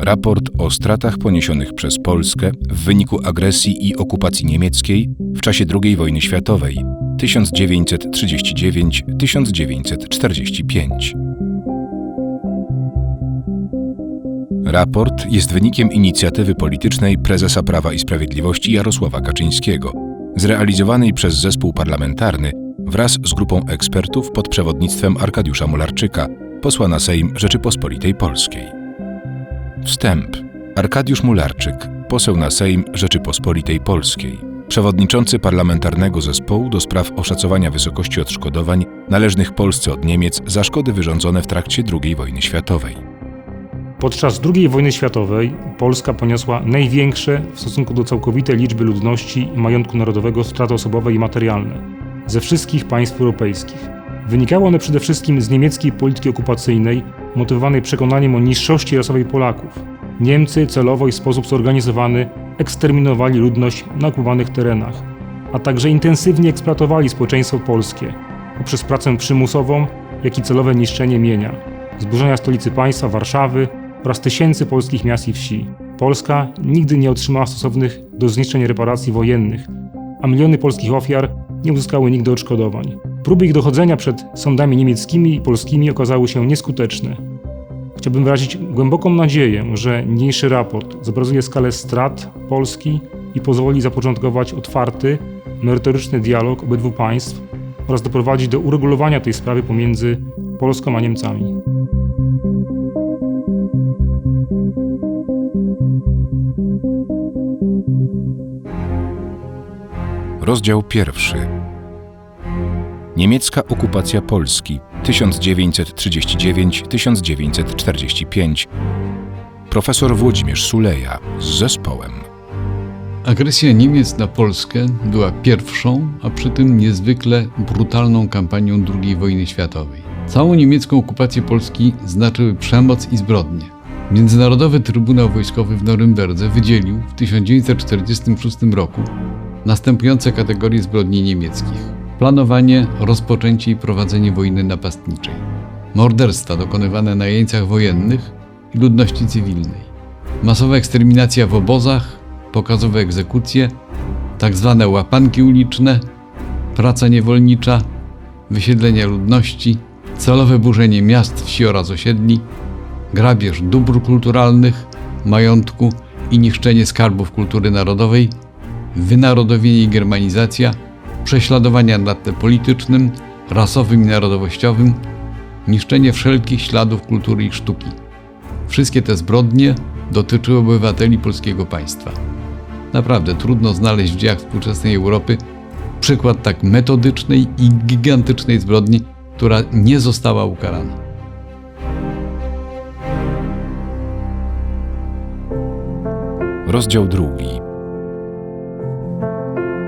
Raport o stratach poniesionych przez Polskę w wyniku agresji i okupacji niemieckiej w czasie II wojny światowej 1939-1945. Raport jest wynikiem inicjatywy politycznej prezesa Prawa i Sprawiedliwości Jarosława Kaczyńskiego, zrealizowanej przez zespół parlamentarny wraz z grupą ekspertów pod przewodnictwem Arkadiusza Mularczyka, posła na Sejm Rzeczypospolitej Polskiej. Wstęp. Arkadiusz Mularczyk, poseł na Sejm Rzeczypospolitej Polskiej, przewodniczący parlamentarnego zespołu do spraw oszacowania wysokości odszkodowań należnych Polsce od Niemiec za szkody wyrządzone w trakcie II wojny światowej. Podczas II wojny światowej Polska poniosła największe w stosunku do całkowitej liczby ludności i majątku narodowego straty osobowe i materialne ze wszystkich państw europejskich. Wynikały one przede wszystkim z niemieckiej polityki okupacyjnej, motywowanej przekonaniem o niższości rasowej Polaków. Niemcy celowo i w sposób zorganizowany eksterminowali ludność na okupowanych terenach, a także intensywnie eksploatowali społeczeństwo polskie poprzez pracę przymusową, jak i celowe niszczenie mienia, zburzenia stolicy państwa Warszawy oraz tysięcy polskich miast i wsi. Polska nigdy nie otrzymała stosownych do zniszczeń reparacji wojennych, a miliony polskich ofiar nie uzyskały nigdy odszkodowań. Próby ich dochodzenia przed sądami niemieckimi i polskimi okazały się nieskuteczne. Chciałbym wyrazić głęboką nadzieję, że niniejszy raport zobrazuje skalę strat Polski i pozwoli zapoczątkować otwarty, merytoryczny dialog obydwu państw oraz doprowadzić do uregulowania tej sprawy pomiędzy Polską a Niemcami. Rozdział pierwszy. Niemiecka okupacja Polski 1939-1945. Profesor Włodzimierz Suleja z zespołem. Agresja Niemiec na Polskę była pierwszą, a przy tym niezwykle brutalną kampanią II wojny światowej. Całą niemiecką okupację Polski znaczyły przemoc i zbrodnie. Międzynarodowy Trybunał Wojskowy w Norymberdze wydzielił w 1946 roku następujące kategorie zbrodni niemieckich: planowanie, rozpoczęcie i prowadzenie wojny napastniczej, morderstwa dokonywane na jeńcach wojennych i ludności cywilnej, masowa eksterminacja w obozach, pokazowe egzekucje, tak zwane łapanki uliczne, praca niewolnicza, wysiedlenia ludności, celowe burzenie miast, wsi oraz osiedli, grabież dóbr kulturalnych, majątku i niszczenie skarbów kultury narodowej, wynarodowienie i germanizacja, prześladowania na tle politycznym, rasowym i narodowościowym, niszczenie wszelkich śladów kultury i sztuki. Wszystkie te zbrodnie dotyczyły obywateli polskiego państwa. Naprawdę trudno znaleźć w dziejach współczesnej Europy przykład tak metodycznej i gigantycznej zbrodni, która nie została ukarana. Rozdział drugi.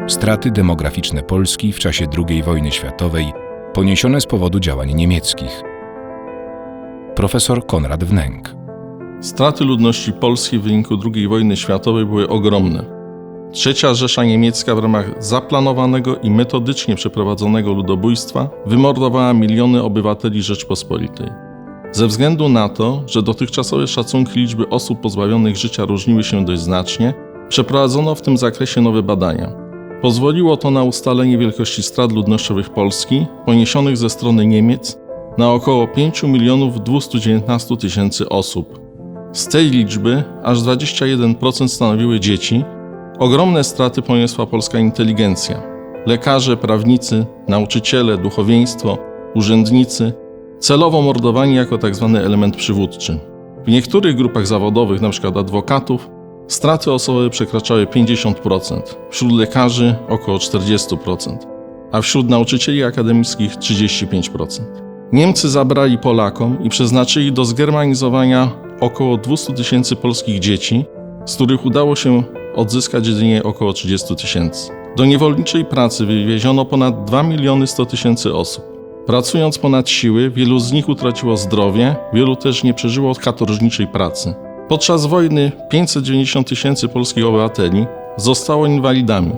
Straty demograficzne Polski w czasie II wojny światowej poniesione z powodu działań niemieckich. Profesor Konrad Wnęk. Straty ludności polskiej w wyniku II wojny światowej były ogromne. Trzecia Rzesza Niemiecka w ramach zaplanowanego i metodycznie przeprowadzonego ludobójstwa wymordowała miliony obywateli Rzeczpospolitej. Ze względu na to, że dotychczasowe szacunki liczby osób pozbawionych życia różniły się dość znacznie, przeprowadzono w tym zakresie nowe badania. Pozwoliło to na ustalenie wielkości strat ludnościowych Polski poniesionych ze strony Niemiec na około 5 milionów 219 tysięcy osób. Z tej liczby aż 21% stanowiły dzieci. Ogromne straty poniosła polska inteligencja. Lekarze, prawnicy, nauczyciele, duchowieństwo, urzędnicy, celowo mordowani jako tzw. element przywódczy. W niektórych grupach zawodowych, np. adwokatów, straty osobowe przekraczały 50%, wśród lekarzy około 40%, a wśród nauczycieli akademickich 35%. Niemcy zabrali Polakom i przeznaczyli do zgermanizowania około 200 tysięcy polskich dzieci, z których udało się odzyskać jedynie około 30 tysięcy. Do niewolniczej pracy wywieziono ponad 2 miliony 100 tysięcy osób. Pracując ponad siły, wielu z nich utraciło zdrowie, wielu też nie przeżyło katorżniczej pracy. Podczas wojny 590 tysięcy polskich obywateli zostało inwalidami.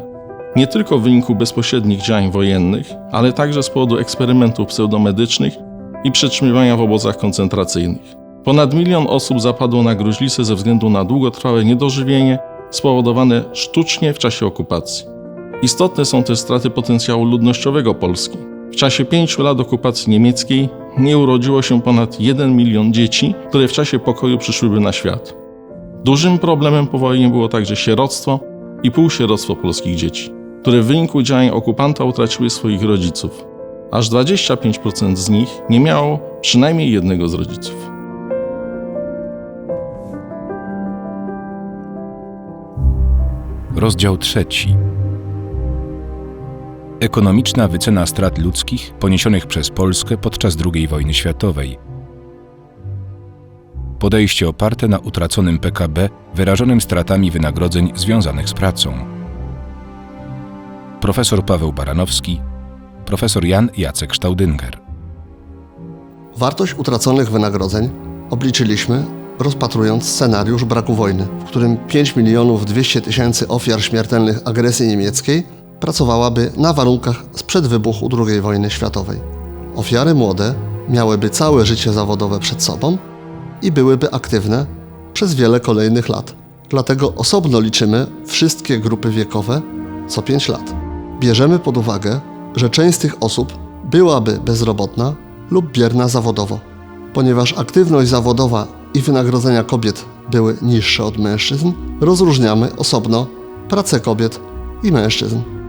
Nie tylko w wyniku bezpośrednich działań wojennych, ale także z powodu eksperymentów pseudomedycznych i przetrzymywania w obozach koncentracyjnych. Ponad milion osób zapadło na gruźlicę ze względu na długotrwałe niedożywienie spowodowane sztucznie w czasie okupacji. Istotne są też straty potencjału ludnościowego Polski. W czasie pięciu lat okupacji niemieckiej nie urodziło się ponad 1 milion dzieci, które w czasie pokoju przyszłyby na świat. Dużym problemem po wojnie było także sieroctwo i półsieroctwo polskich dzieci, które w wyniku działań okupanta utraciły swoich rodziców. Aż 25% z nich nie miało przynajmniej jednego z rodziców. Rozdział trzeci. Ekonomiczna wycena strat ludzkich poniesionych przez Polskę podczas II wojny światowej. Podejście oparte na utraconym PKB wyrażonym stratami wynagrodzeń związanych z pracą. Profesor Paweł Baranowski, profesor Jan Jacek Staudynger. Wartość utraconych wynagrodzeń obliczyliśmy rozpatrując scenariusz braku wojny, w którym 5 milionów 200 tysięcy ofiar śmiertelnych agresji niemieckiej pracowałaby na warunkach sprzed wybuchu II wojny światowej. Ofiary młode miałyby całe życie zawodowe przed sobą i byłyby aktywne przez wiele kolejnych lat. Dlatego osobno liczymy wszystkie grupy wiekowe co 5 lat. Bierzemy pod uwagę, że część z tych osób byłaby bezrobotna lub bierna zawodowo. Ponieważ aktywność zawodowa i wynagrodzenia kobiet były niższe od mężczyzn, rozróżniamy osobno pracę kobiet i mężczyzn.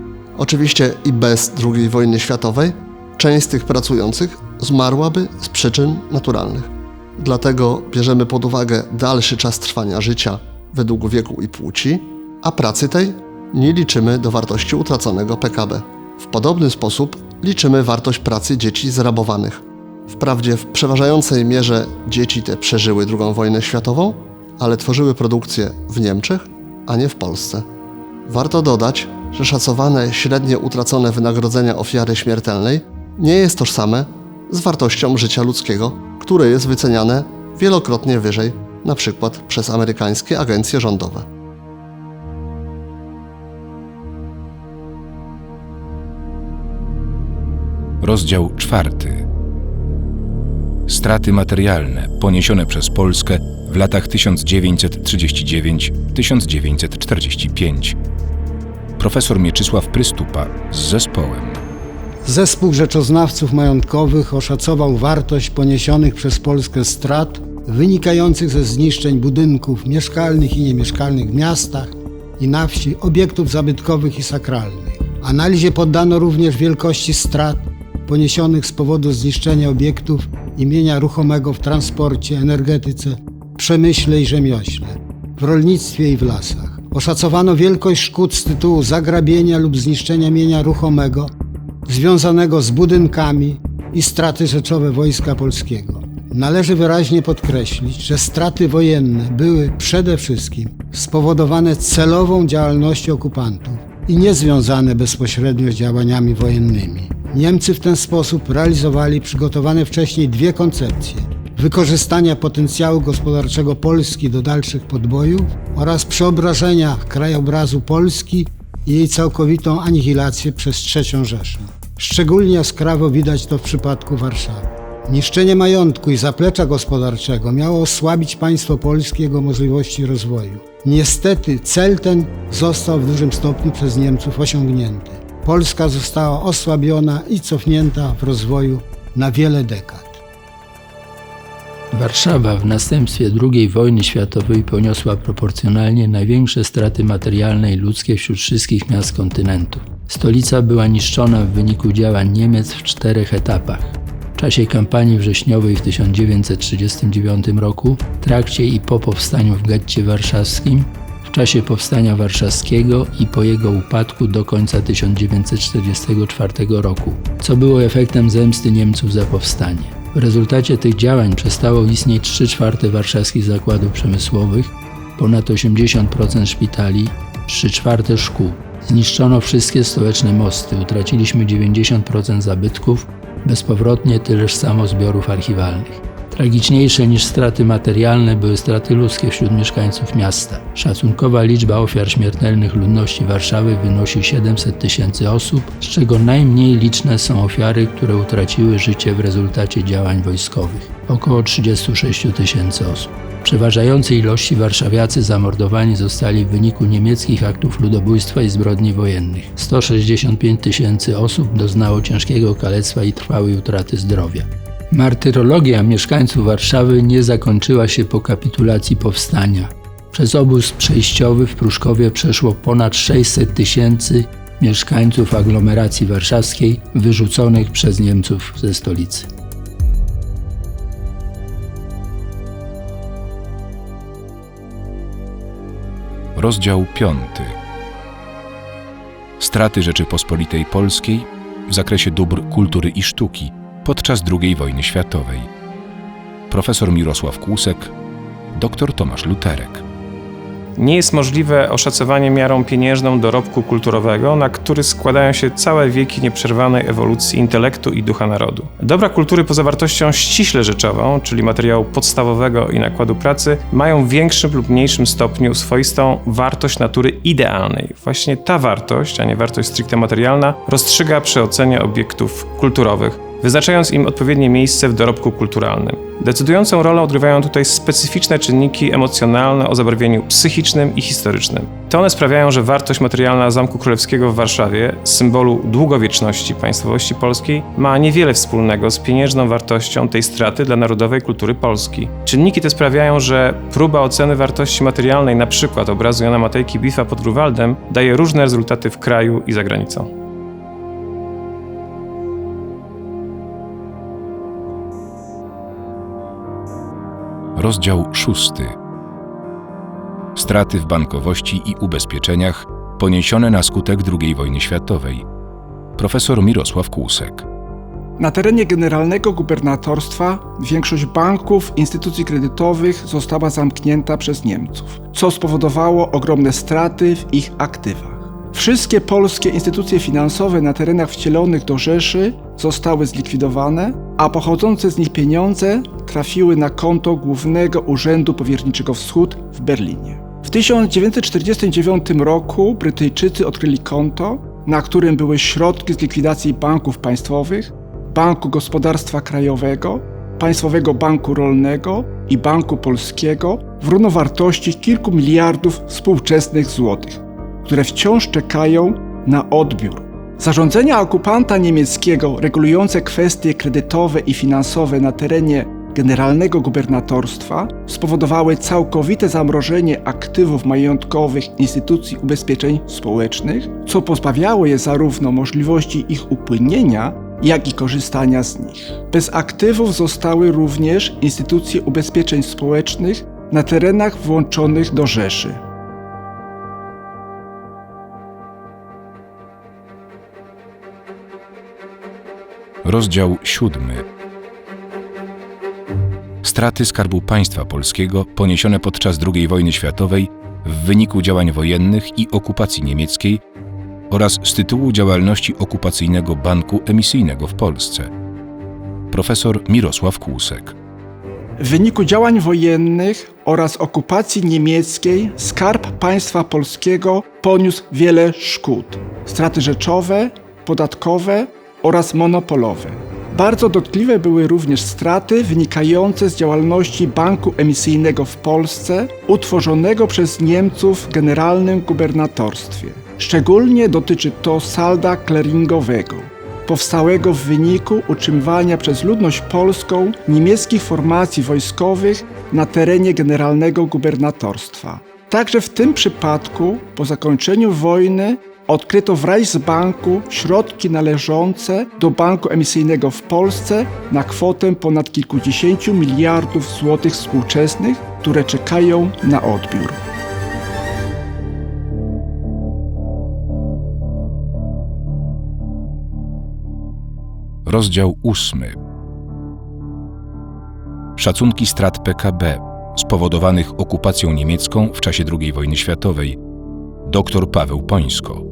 Oczywiście i bez II wojny światowej część z tych pracujących zmarłaby z przyczyn naturalnych. Dlatego bierzemy pod uwagę dalszy czas trwania życia według wieku i płci, a pracy tej nie liczymy do wartości utraconego PKB. W podobny sposób liczymy wartość pracy dzieci zrabowanych. Wprawdzie w przeważającej mierze dzieci te przeżyły II wojnę światową, ale tworzyły produkcję w Niemczech, a nie w Polsce. Warto dodać, że szacowane średnie utracone wynagrodzenia ofiary śmiertelnej nie jest tożsame z wartością życia ludzkiego, które jest wyceniane wielokrotnie wyżej, przykład przez amerykańskie agencje rządowe. Rozdział czwarty. Straty materialne poniesione przez Polskę w latach 1939-1945. Profesor Mieczysław Prystupa z zespołem. Zespół rzeczoznawców majątkowych oszacował wartość poniesionych przez Polskę strat wynikających ze zniszczeń budynków mieszkalnych i niemieszkalnych w miastach i na wsi, obiektów zabytkowych i sakralnych. Analizie poddano również wielkości strat poniesionych z powodu zniszczenia obiektów i mienia ruchomego w transporcie, energetyce, przemyśle i rzemiośle, w rolnictwie i w lasach. Oszacowano wielkość szkód z tytułu zagrabienia lub zniszczenia mienia ruchomego związanego z budynkami i straty rzeczowe Wojska Polskiego. Należy wyraźnie podkreślić, że straty wojenne były przede wszystkim spowodowane celową działalnością okupantów i nie związane bezpośrednio z działaniami wojennymi. Niemcy w ten sposób realizowali przygotowane wcześniej dwie koncepcje wykorzystania potencjału gospodarczego Polski do dalszych podbojów oraz przeobrażenia krajobrazu Polski i jej całkowitą anihilację przez III Rzeszę. Szczególnie jaskrawo widać to w przypadku Warszawy. Niszczenie majątku i zaplecza gospodarczego miało osłabić państwo polskie jego możliwości rozwoju. Niestety cel ten został w dużym stopniu przez Niemców osiągnięty. Polska została osłabiona i cofnięta w rozwoju na wiele dekad. Warszawa w następstwie II wojny światowej poniosła proporcjonalnie największe straty materialne i ludzkie wśród wszystkich miast kontynentu. Stolica była niszczona w wyniku działań Niemiec w czterech etapach. W czasie kampanii wrześniowej w 1939 roku, w trakcie i po powstaniu w getcie warszawskim, w czasie powstania warszawskiego i po jego upadku do końca 1944 roku, co było efektem zemsty Niemców za powstanie. W rezultacie tych działań przestało istnieć 3 czwarte warszawskich zakładów przemysłowych, ponad 80% szpitali, 3 czwarte szkół. Zniszczono wszystkie stołeczne mosty, utraciliśmy 90% zabytków, bezpowrotnie tyleż samo zbiorów archiwalnych. Tragiczniejsze niż straty materialne były straty ludzkie wśród mieszkańców miasta. Szacunkowa liczba ofiar śmiertelnych ludności Warszawy wynosi 700 tysięcy osób, z czego najmniej liczne są ofiary, które utraciły życie w rezultacie działań wojskowych. około 36 tysięcy osób. W przeważającej ilości warszawiacy zamordowani zostali w wyniku niemieckich aktów ludobójstwa i zbrodni wojennych. 165 tysięcy osób doznało ciężkiego kalectwa i trwałej utraty zdrowia. Martyrologia mieszkańców Warszawy nie zakończyła się po kapitulacji powstania. Przez obóz przejściowy w Pruszkowie przeszło ponad 600 tysięcy mieszkańców aglomeracji warszawskiej wyrzuconych przez Niemców ze stolicy. Rozdział 5. Straty Rzeczypospolitej Polskiej w zakresie dóbr kultury i sztuki podczas II wojny światowej. Profesor Mirosław Kłusek, dr Tomasz Luterek. Nie jest możliwe oszacowanie miarą pieniężną dorobku kulturowego, na który składają się całe wieki nieprzerwanej ewolucji intelektu i ducha narodu. Dobra kultury poza wartością ściśle rzeczową, czyli materiału podstawowego i nakładu pracy, mają w większym lub mniejszym stopniu swoistą wartość natury idealnej. Właśnie ta wartość, a nie wartość stricte materialna, rozstrzyga przy ocenie obiektów kulturowych, wyznaczając im odpowiednie miejsce w dorobku kulturalnym. Decydującą rolę odgrywają tutaj specyficzne czynniki emocjonalne o zabarwieniu psychicznym i historycznym. To one sprawiają, że wartość materialna Zamku Królewskiego w Warszawie, symbolu długowieczności państwowości polskiej, ma niewiele wspólnego z pieniężną wartością tej straty dla narodowej kultury Polski. Czynniki te sprawiają, że próba oceny wartości materialnej np. obrazu Jana Matejki Bitwa pod Grunwaldem daje różne rezultaty w kraju i za granicą. Rozdział 6. Straty w bankowości i ubezpieczeniach poniesione na skutek II wojny światowej. Profesor Mirosław Kłusek. Na terenie generalnego gubernatorstwa większość banków, instytucji kredytowych została zamknięta przez Niemców, co spowodowało ogromne straty w ich aktywach. Wszystkie polskie instytucje finansowe na terenach wcielonych do Rzeszy zostały zlikwidowane, a pochodzące z nich pieniądze trafiły na konto Głównego Urzędu Powierniczego Wschód w Berlinie. W 1949 roku Brytyjczycy odkryli konto, na którym były środki z likwidacji banków państwowych, Banku Gospodarstwa Krajowego, Państwowego Banku Rolnego i Banku Polskiego w równowartości kilku miliardów współczesnych złotych, które wciąż czekają na odbiór. Zarządzenia okupanta niemieckiego regulujące kwestie kredytowe i finansowe na terenie generalnego gubernatorstwa spowodowały całkowite zamrożenie aktywów majątkowych instytucji ubezpieczeń społecznych, co pozbawiało je zarówno możliwości ich upłynienia, jak i korzystania z nich. Bez aktywów zostały również instytucje ubezpieczeń społecznych na terenach włączonych do Rzeszy. Rozdział 7. Straty Skarbu Państwa Polskiego poniesione podczas II wojny światowej w wyniku działań wojennych i okupacji niemieckiej oraz z tytułu działalności okupacyjnego banku emisyjnego w Polsce. Profesor Mirosław Kłusek. W wyniku działań wojennych oraz okupacji niemieckiej Skarb Państwa Polskiego poniósł wiele szkód. Straty rzeczowe, podatkowe oraz monopolowe. Bardzo dotkliwe były również straty wynikające z działalności banku emisyjnego w Polsce, utworzonego przez Niemców w generalnym gubernatorstwie. Szczególnie dotyczy to salda clearingowego, powstałego w wyniku utrzymywania przez ludność polską niemieckich formacji wojskowych na terenie generalnego gubernatorstwa. Także w tym przypadku, po zakończeniu wojny, odkryto w Reichsbanku środki należące do banku emisyjnego w Polsce na kwotę ponad kilkudziesięciu miliardów złotych współczesnych, które czekają na odbiór. Rozdział 8. Szacunki strat PKB spowodowanych okupacją niemiecką w czasie II wojny światowej. Dr Paweł Pońsko.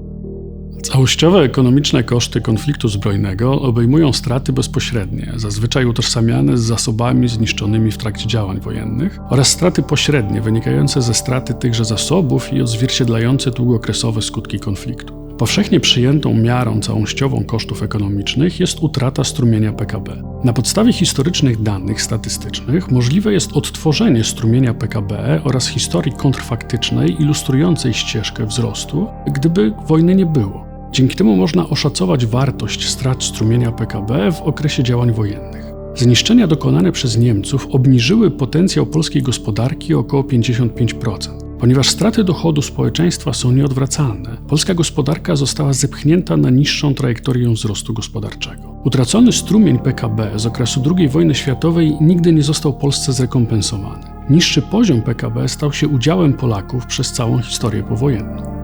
Całościowe ekonomiczne koszty konfliktu zbrojnego obejmują straty bezpośrednie, zazwyczaj utożsamiane z zasobami zniszczonymi w trakcie działań wojennych, oraz straty pośrednie wynikające ze straty tychże zasobów i odzwierciedlające długookresowe skutki konfliktu. Powszechnie przyjętą miarą całościową kosztów ekonomicznych jest utrata strumienia PKB. Na podstawie historycznych danych statystycznych możliwe jest odtworzenie strumienia PKB oraz historii kontrfaktycznej ilustrującej ścieżkę wzrostu, gdyby wojny nie było. Dzięki temu można oszacować wartość strat strumienia PKB w okresie działań wojennych. Zniszczenia dokonane przez Niemców obniżyły potencjał polskiej gospodarki o około 55%. Ponieważ straty dochodu społeczeństwa są nieodwracalne, polska gospodarka została zepchnięta na niższą trajektorię wzrostu gospodarczego. Utracony strumień PKB z okresu II wojny światowej nigdy nie został Polsce zrekompensowany. Niższy poziom PKB stał się udziałem Polaków przez całą historię powojenną.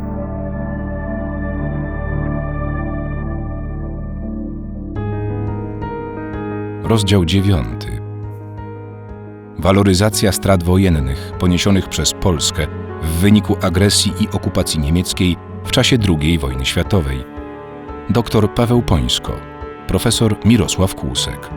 Rozdział 9. Waloryzacja strat wojennych poniesionych przez Polskę w wyniku agresji i okupacji niemieckiej w czasie II wojny światowej. Dr Paweł Pońsko, profesor Mirosław Kłusek.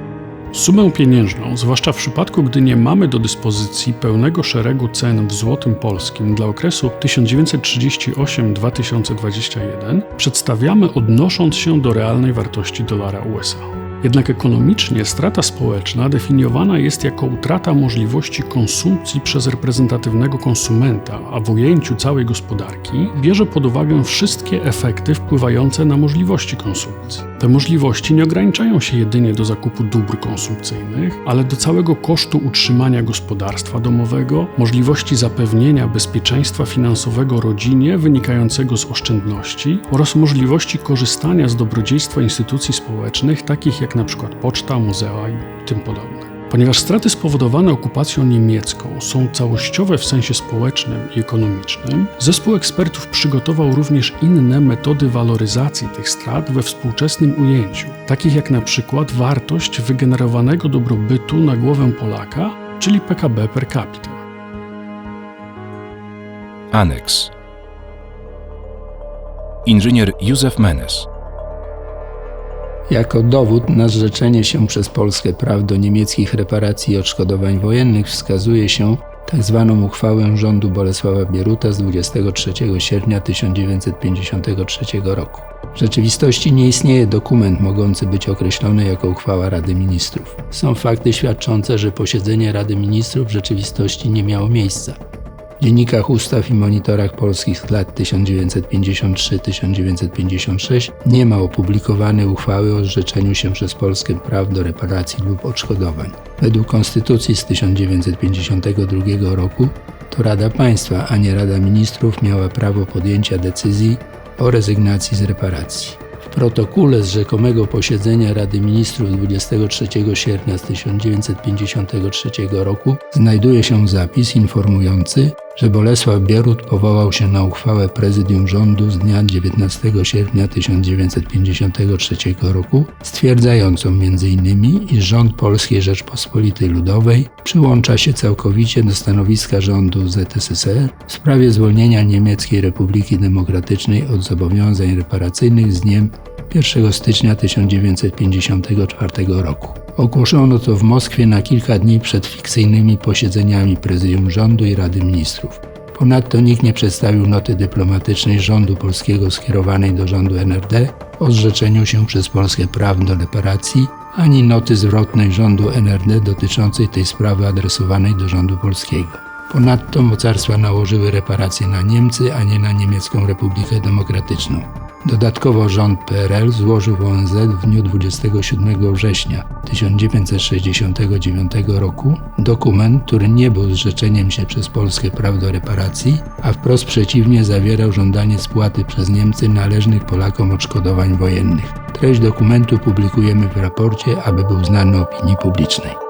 Sumę pieniężną, zwłaszcza w przypadku, gdy nie mamy do dyspozycji pełnego szeregu cen w złotym polskim dla okresu 1938-2021, przedstawiamy odnosząc się do realnej wartości dolara USA. Jednak ekonomicznie strata społeczna definiowana jest jako utrata możliwości konsumpcji przez reprezentatywnego konsumenta, a w ujęciu całej gospodarki bierze pod uwagę wszystkie efekty wpływające na możliwości konsumpcji. Te możliwości nie ograniczają się jedynie do zakupu dóbr konsumpcyjnych, ale do całego kosztu utrzymania gospodarstwa domowego, możliwości zapewnienia bezpieczeństwa finansowego rodzinie wynikającego z oszczędności oraz możliwości korzystania z dobrodziejstwa instytucji społecznych takich jak na przykład poczta, muzea i tym podobne. Ponieważ straty spowodowane okupacją niemiecką są całościowe w sensie społecznym i ekonomicznym, zespół ekspertów przygotował również inne metody waloryzacji tych strat we współczesnym ujęciu, takich jak na przykład wartość wygenerowanego dobrobytu na głowę Polaka, czyli PKB per capita. Aneks. Inżynier Józef Menes. Jako dowód na zrzeczenie się przez Polskę praw do niemieckich reparacji i odszkodowań wojennych wskazuje się tzw. Tak uchwałę rządu Bolesława Bieruta z 23 sierpnia 1953 roku. W rzeczywistości nie istnieje dokument mogący być określony jako uchwała Rady Ministrów. Są fakty świadczące, że posiedzenie Rady Ministrów w rzeczywistości nie miało miejsca. Dziennikach ustaw i monitorach polskich z lat 1953-1956 nie ma opublikowanej uchwały o zrzeczeniu się przez Polskę praw do reparacji lub odszkodowań. Według Konstytucji z 1952 roku to Rada Państwa, a nie Rada Ministrów miała prawo podjęcia decyzji o rezygnacji z reparacji. W protokole z rzekomego posiedzenia Rady Ministrów 23 sierpnia 1953 roku znajduje się zapis informujący, że Bolesław Bierut powołał się na uchwałę Prezydium Rządu z dnia 19 sierpnia 1953 roku, stwierdzającą m.in., iż rząd Polskiej Rzeczpospolitej Ludowej przyłącza się całkowicie do stanowiska rządu ZSSR w sprawie zwolnienia Niemieckiej Republiki Demokratycznej od zobowiązań reparacyjnych z dniem 1 stycznia 1954 roku. Ogłoszono to w Moskwie na kilka dni przed fikcyjnymi posiedzeniami Prezydium Rządu i Rady Ministrów. Ponadto nikt nie przedstawił noty dyplomatycznej rządu polskiego skierowanej do rządu NRD o zrzeczeniu się przez Polskę praw do reparacji, ani noty zwrotnej rządu NRD dotyczącej tej sprawy adresowanej do rządu polskiego. Ponadto mocarstwa nałożyły reparacje na Niemcy, a nie na Niemiecką Republikę Demokratyczną. Dodatkowo rząd PRL złożył ONZ w dniu 27 września 1969 roku dokument, który nie był zrzeczeniem się przez Polskę praw do reparacji, a wprost przeciwnie zawierał żądanie spłaty przez Niemcy należnych Polakom odszkodowań wojennych. Treść dokumentu publikujemy w raporcie, aby był znany opinii publicznej.